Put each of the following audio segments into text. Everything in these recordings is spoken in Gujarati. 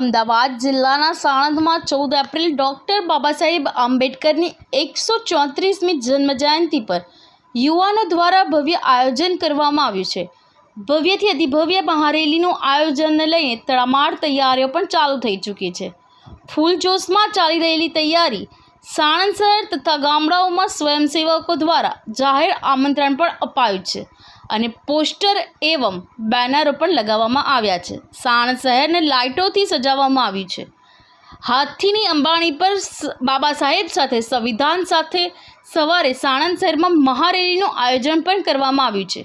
અમદાવાદ જિલ્લાના સાણંદમાં ચૌદ એપ્રિલ ડૉક્ટર બાબા સાહેબ આંબેડકરની એકસો ચોત્રીસમી જન્મજયંતિ પર યુવાનો દ્વારા ભવ્ય આયોજન કરવામાં આવ્યું છે. ભવ્યથી અતિભવ્ય મહારેલીનું આયોજનને લઈને તડામાર તૈયારીઓ પણ ચાલુ થઈ ચૂકી છે. ફૂલજોશમાં ચાલી રહેલી તૈયારી સાણંદ શહેર તથા ગામડાઓમાં સ્વયંસેવકો દ્વારા જાહેર આમંત્રણ પણ અપાયું છે અને પોસ્ટર એવમ બેનરો પણ લગાવવામાં આવ્યા છે. સાણંદ શહેરને લાઇટોથી સજાવવામાં આવ્યું છે. હાથીની અંબાણી પર બાબા સાહેબ સાથે સંવિધાન સાથે સવારે સાણંદ શહેરમાં મહારેલીનું આયોજન પણ કરવામાં આવ્યું છે.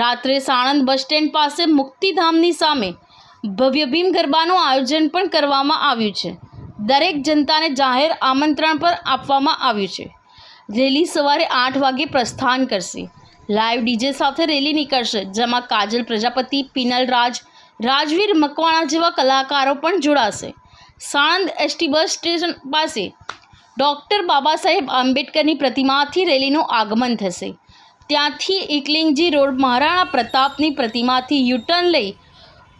રાત્રે સાણંદ બસ સ્ટેન્ડ પાસે મુક્તિધામની સામે ભવ્ય ભીમ ગરબાનું આયોજન પણ કરવામાં આવ્યું છે. દરેક જનતાને જાહેર આમંત્રણ પર આપવામાં આવ્યું છે. રેલી સવારે આઠ વાગે પ્રસ્થાન કરશે. લાઈવ ડીજે સાથે રેલી નીકળશે, જેમાં કાજલ પ્રજાપતિ, પિનલ રાજ, રાજવીર મકવાણા જેવા કલાકારો પણ જોડાશે. સાણંદ એસટી બસ સ્ટેશન પાસે ડૉક્ટર બાબા સાહેબ આંબેડકરની પ્રતિમાથી રેલીનું આગમન થશે. ત્યાંથી એકલિંગજી રોડ મહારાણા પ્રતાપની પ્રતિમાથી યુટર્ન લઈ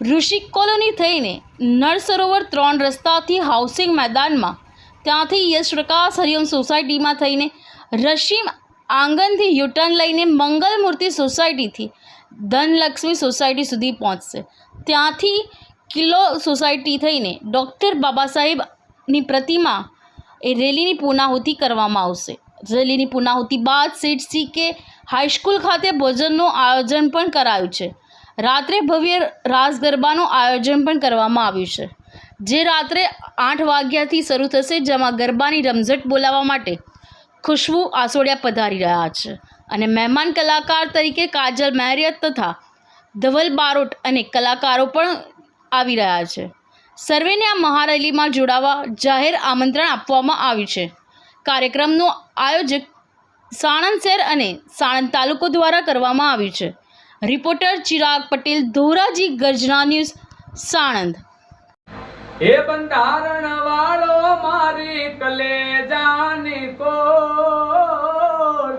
ઋષિ કોલોની થઈને નળ સરોવર ત્રણ રસ્તાથી હાઉસિંગ મેદાનમાં. ત્યાંથી યશ પ્રકાશ હરિઓમ સોસાયટીમાં થઈને રશીમ આંગણથી યુટર્ન લઈને મંગલમૂર્તિ સોસાયટીથી ધનલક્ષ્મી સોસાયટી સુધી પહોંચશે. ત્યાંથી કિલ્લો સોસાયટી થઈને ડૉક્ટર બાબા સાહેબની પ્રતિમા એ રેલીની પૂર્ણાહુતિ કરવામાં આવશે. રેલીની પૂર્ણાહુતિ બાદ સીટ સી કે હાઈસ્કૂલ ખાતે ભોજનનું આયોજન પણ કરાયું છે. રાત્રે ભવ્ય રાસ ગરબાનું આયોજન પણ કરવામાં આવ્યું છે. જે રાત્રે આઠ વાગ્યાથી શરૂ થશે, જેમાં ગરબાની રમઝટ બોલાવવા માટે ખુશ્બુ આસોડિયા પધારી રહ્યા છે અને મહેમાન કલાકાર તરીકે કાજલ મહેરિયત તથા ધવલ બારોટ અને કલાકારો પણ આવી રહ્યા છે. સર્વેને આ મહારેલીમાં જોડાવા જાહેર આમંત્રણ આપવામાં આવ્યું છે. કાર્યક્રમનું આયોજક સાણંદ શહેર અને સાણંદ તાલુકો દ્વારા કરવામાં આવ્યું છે. રિપોર્ટર ચિરાગ પટેલ ધોરાજી ગર્જના ન્યૂઝ સાણંદ. હે બંધારણ વાળો મારી કલેજાની કોર.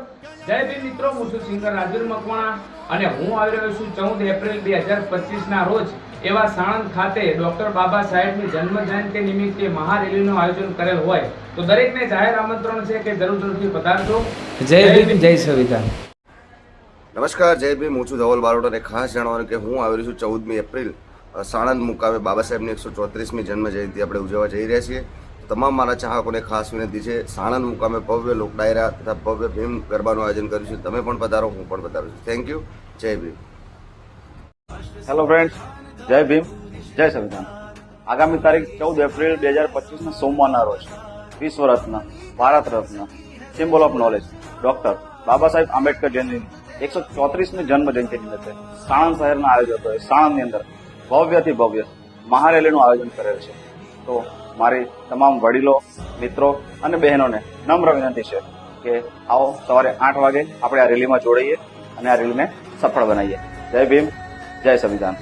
જય ભીમ મિત્રો હું છું સિંગર રાજુર મકવાણા અને હું આવી રહ્યો છું ચૌદ એપ્રિલ બે હજાર પચીસના રોજ એવા સાણંદ ખાતે ડોક્ટર બાબા સાહેબની જન્મ જયંતિ નિમિત્તે મહારેલીનું આયોજન કરેલ હોય. તો દરેકને જાહેર આમંત્રણ છે કે જરૂર જરૂરથી પધારજો. જય ભીમ જય સંવિધાન નમસ્કાર, જય ભીમ. હું છું ધવલ બારોટ અને ખાસ જણાવવાનું કે હું આવી છું ચૌદમી એપ્રિલ સાણંદ મુકામે બાબા સાહેબની એકસો ચોત્રીસમી જન્મ જયંતિ આપણે ઉજવવા જઈ રહ્યા છીએ. તમામ મારા ચાહકોને ખાસ વિનંતી છે, સાણંદ મુકામે ભવ્ય લોક ડાયરા તથા ભવ્ય ભીમ ગરબાનું આયોજન કર્યું છે. તમે પણ પધારો, હું પણ પધારું છું. થેન્ક યુ જય ભીમ. હેલો ફ્રેન્ડ્સ જય ભીમ. જય સંવિધાન આગામી તારીખ ચૌદ એપ્રિલ બે હજાર પચીસના સોમવારના રોજ વિશ્વ રત્ન, Bharat Ratna symbol of knowledge doctor Baba Saheb Ambedkar Jayanti. એકસો ચોત્રીસમી જન્મ જયંતિ નિમિત્તે સાણંદ શહેરના આયોજકોએ સાણંદની અંદર ભવ્યથી ભવ્ય મહારેલીનું આયોજન કરેલ છે. તો મારી તમામ વડીલો, મિત્રો અને બહેનોને નમ્ર વિનંતી છે કે આવો સવારે આઠ વાગે આપણે આ રેલીમાં જોડાઈએ અને આ રેલીને સફળ બનાવીએ. જય ભીમ, જય સંવિધાન.